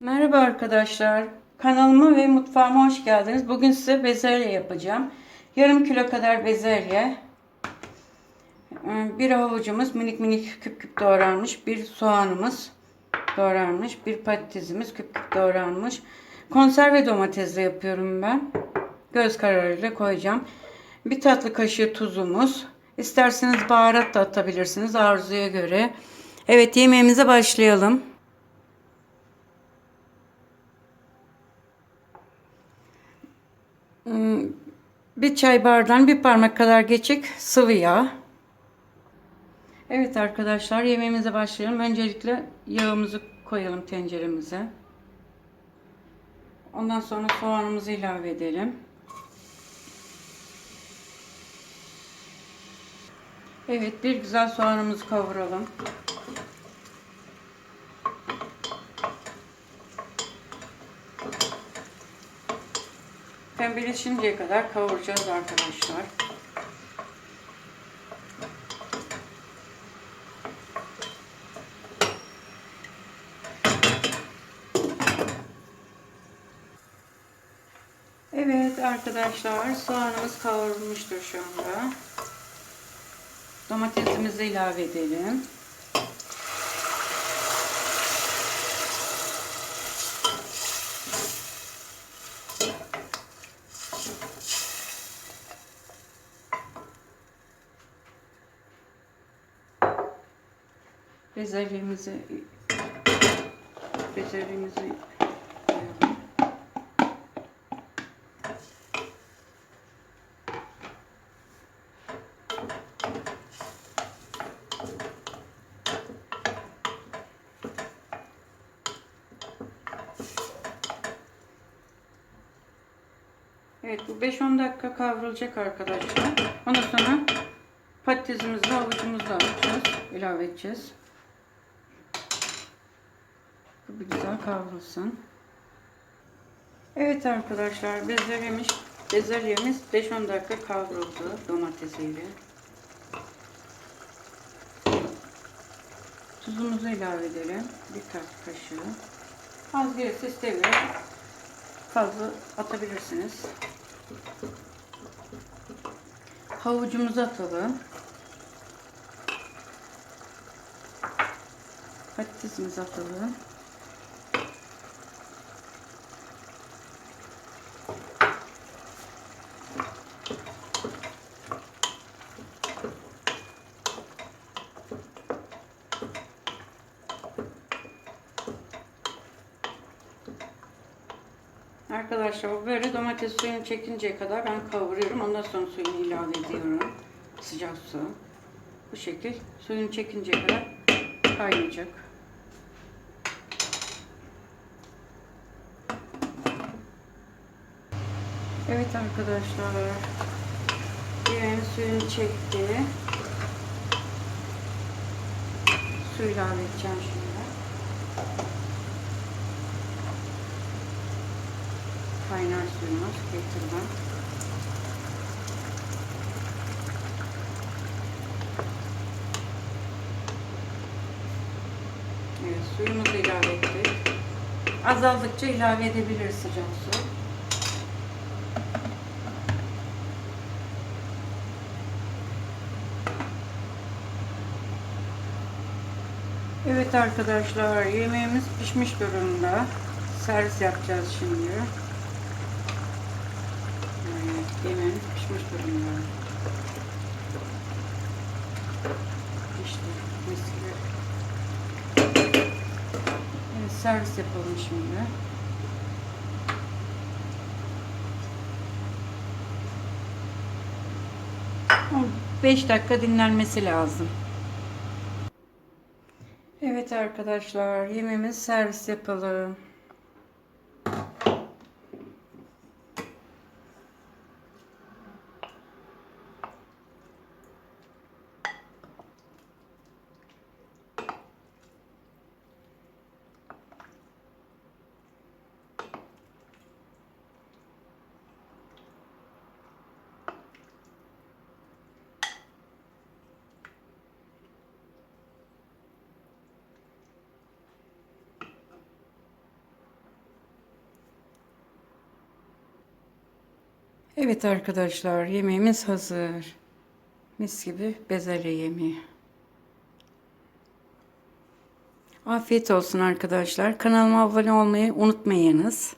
Merhaba arkadaşlar. Kanalıma ve mutfağıma hoş geldiniz. Bugün size bezelye yapacağım. Yarım kilo kadar bezelye. Ee, Bir havucumuz minik minik küp küp doğranmış. Bir soğanımız doğranmış. Bir patatesimiz küp küp doğranmış. Konserve domatesle yapıyorum ben. Göz kararıyla koyacağım. Bir tatlı kaşığı tuzumuz. İsterseniz baharat da atabilirsiniz arzuya göre. Evet yemeğimize başlayalım. Bir çay bardağın bir parmak kadar geçik sıvı yağ. Evet arkadaşlar yemeğimize başlayalım. Öncelikle yağımızı koyalım tenceremize. Ondan sonra soğanımızı ilave edelim. Evet bir güzel soğanımızı kavuralım. Pembeleşinceye kadar kavuracağız arkadaşlar. Evet arkadaşlar soğanımız kavrulmuştur şu anda. Domatesimizi ilave edelim. Bezelyemizi bezelyemizi. Evet bu 5-10 dakika kavrulacak arkadaşlar. Ondan sonra patatesimizi havucumuzu atacağız. ilave edeceğiz. Bu güzel kavrulsun. Evet arkadaşlar bezelyemiz, bezelyemiz 5-10 dakika kavruldu domatesiyle. Tuzumuzu ilave edelim. Bir tatlı kaşığı. Az gelirse istemiyorum. Fazla atabilirsiniz. Havucumuzu atalım. Patatesimizi atalım. Arkadaşlar bu böyle domates suyunu çekinceye kadar ben kavuruyorum. Ondan sonra suyunu ilave ediyorum. Sıcak su. Bu şekil suyunu çekinceye kadar kaynayacak. Evet arkadaşlar. Yemeğin suyunu çekti. Su ilave edeceğim şimdi. Kaynar suyumuz getirdim. Evet suyumuzu ilave ettik. Azaldıkça ilave edebiliriz sıcak su. Evet arkadaşlar yemeğimiz pişmiş durumda. Servis yapacağız şimdi. Yemeğimiz pişmiş durumda. İşte mis gibi. Evet, servis yapalım şimdi. 5 dakika dinlenmesi lazım. Evet arkadaşlar yemeğimiz servis yapalım. Evet arkadaşlar yemeğimiz hazır. Mis gibi bezelye yemeği. Afiyet olsun arkadaşlar. Kanalıma abone olmayı unutmayınız.